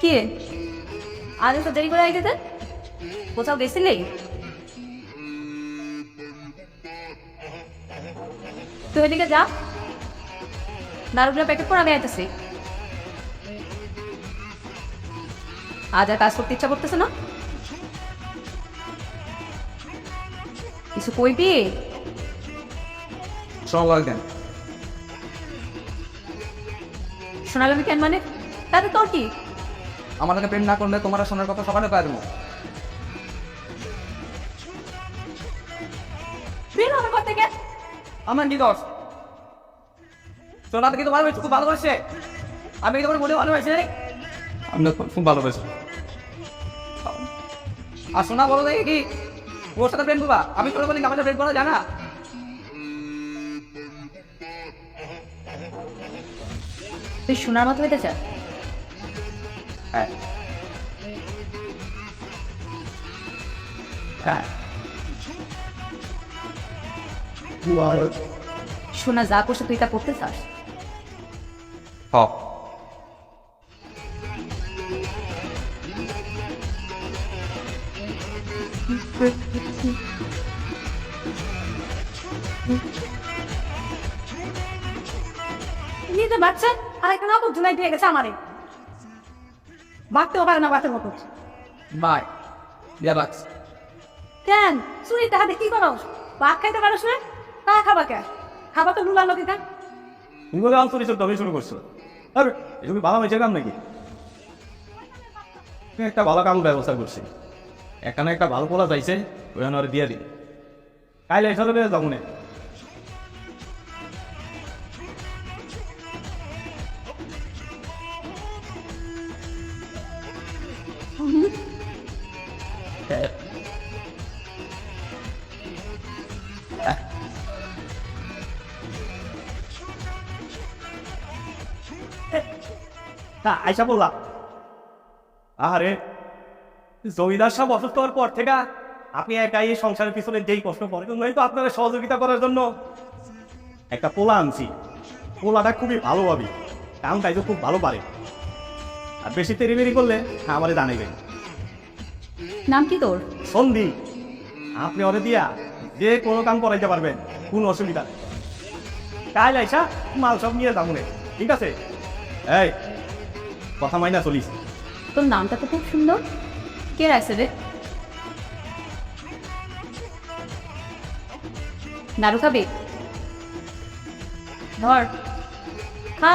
কি রে? আজ তো দেরি করে আইতে কোথাও গেছিলি? তুই এদিকে যা। নারুগুলো প্যাকেট করে আমি আইতেছি। আজ আর কাজ করতে ইচ্ছা করতেছে না। কিছু কইবি? লাগবেন শোনালামি কেন মানে? তাতে তোর কি আমাদেরকে প্রেম না করলে তোমার আর শোনার কথা সকালে পারব বের আমার আমার কি দোষ? সোনাকে তো ভালোবাসে খুব ভালোবাসে? আমি কি তোমার মনে ভালোবাসি আমরা খুব ভালোবাসি। আর সোনা বলো দেখি কি? ওর সাথে প্রেম করবা? আমি তোর বলি আমাদের প্রেম করা জানা তুই শোনার মতো হইতে চাস? হ্যাঁ। হ্যাঁ। শোনা যা করছে তুই তা করতে চাস? হক নিজে বাচ্চা আর একটা নকল ধুলাই দিয়ে গেছে আমারে। বাঁকতেও পারে না বাচ্চার মতো। বাই দিয়া রাখছি কেন? চুরি তাহাতে কি করো? ভাত খাইতে পারোস না তা খাবা কে খাবা তো লুলার লোকে কেন? তুমি বলে আল চুরি তবে শুরু করছ। আরে এসব ভালো মেয়েছে কাম নাকি? তুমি একটা ভালো কাম ব্যবস্থা করছি। এখানে একটা ভালো পোলা চাইছে ওখানে ওরা দিয়ে দিন কাইলে এসে দেবে যাব না। তা, আইসা বললাম আরে জমিদার সাহেব অসুস্থ হওয়ার পর থেকে আপনি একাই সংসারের পিছনে যেই কষ্ট করেন নয় তো আপনারা সহযোগিতা করার জন্য। একটা পোলা আনছি। পোলাটা খুবই ভালো হবে কারণ তাই তো খুব ভালো পারে। আর বেশি তেরিবেরি করলে আমারে জানাইবেন নাম কি তোর? সন্ধি। আপনি ওরে দিয়া যে কোনো কাম করাইতে পারবেন কোনো অসুবিধা নেই। কাল আইসা মাল সব নিয়ে যাব ঠিক আছে? এই কথা মাইনা চলিস। তোর নামটা তো খুব সুন্দর। কে রাখছে রে? নাড়ু খাবি? ধর। খা।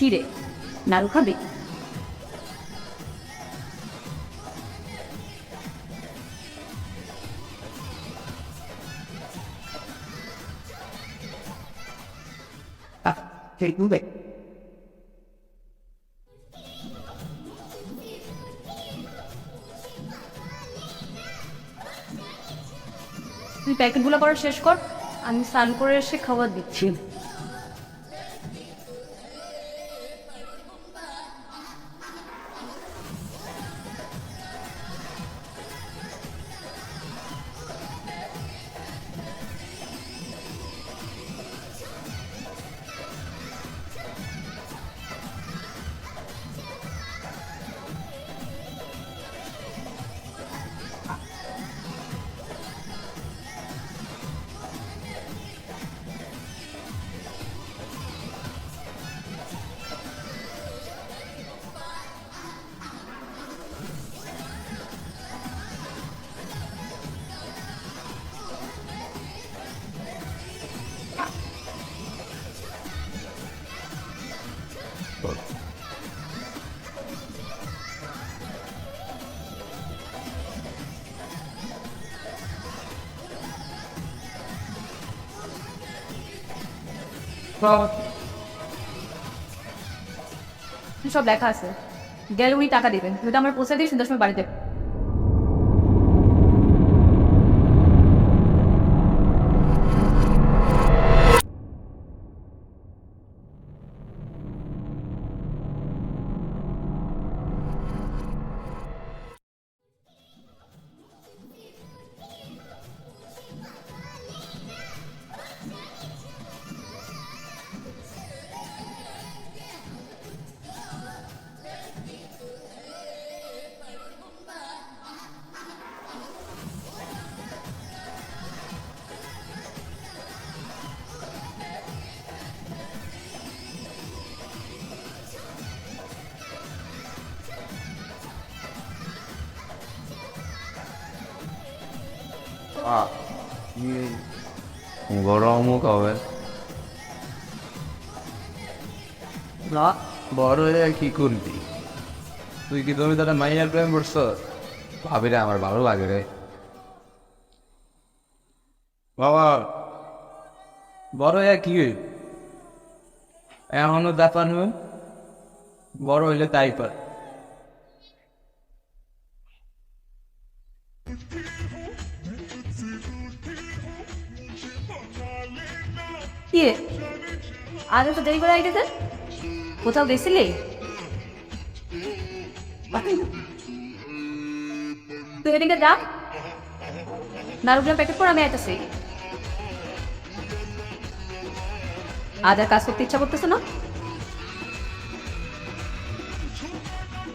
খিরে। নাড়ু খাবি? ঠিক বুঝবে তুই প্যাকেটগুলো করা শেষ কর আমি স্নান করে এসে খাবার দিচ্ছি। সব লেখা আছে। গেলে উনি টাকা দেবেন। যদি আমার পৌঁছে দিয়ে সন্ধ্যার সময় বাড়িতে গরমও কবে না বড় হয়ে কি করবি? তুই কি তুমি তারা মাইয়ার প্রেম করছ? ভাবি রে আমার ভালো লাগে রে। বাবা। বড় হয়ে কি? এখনও নয়। বড় হইলে তাই পার। কি? রে? আজ তো দেরি করে আইতেছে। কোথাও গেছিলি? তুই এদিকে যা। নারুগুলো প্যাকেট করে আমি আইতেছি। আজ আর কাজ করতে ইচ্ছা করতেছে না?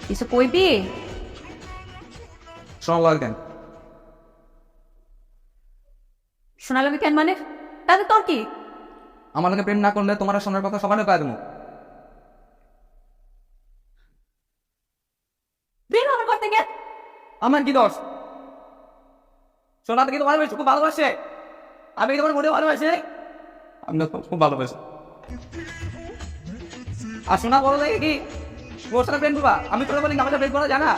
কিছু কইবি? শোনা লাগেন শোনালাম কেন মানে? তাহলে তোর কি? আমার প্রেম না করলে তোমার সোনার কথা সবাই পায় দেবো। আমার থেকে। কি দোষ? সোনা তো কিন্তু ভালোবাসে খুব ভালোবাসে। আমি কি তোমার মনে ভালোবাসে? আমি খুব ভালোবাসি। আর সোনা বলো দেখে কি? ওর সাথে প্রেম করবা? আমি তোর বলি সাথে প্রেম করা জানা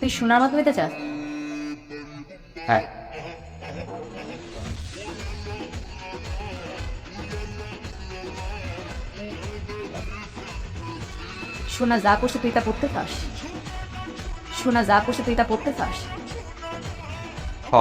তুই শোনার মতো হইতে চাস? হ্যাঁ। সোনা যা করছে তুই তা পড়তে চাস সোনা যা করছে তুই তা পড়তে চাস হ।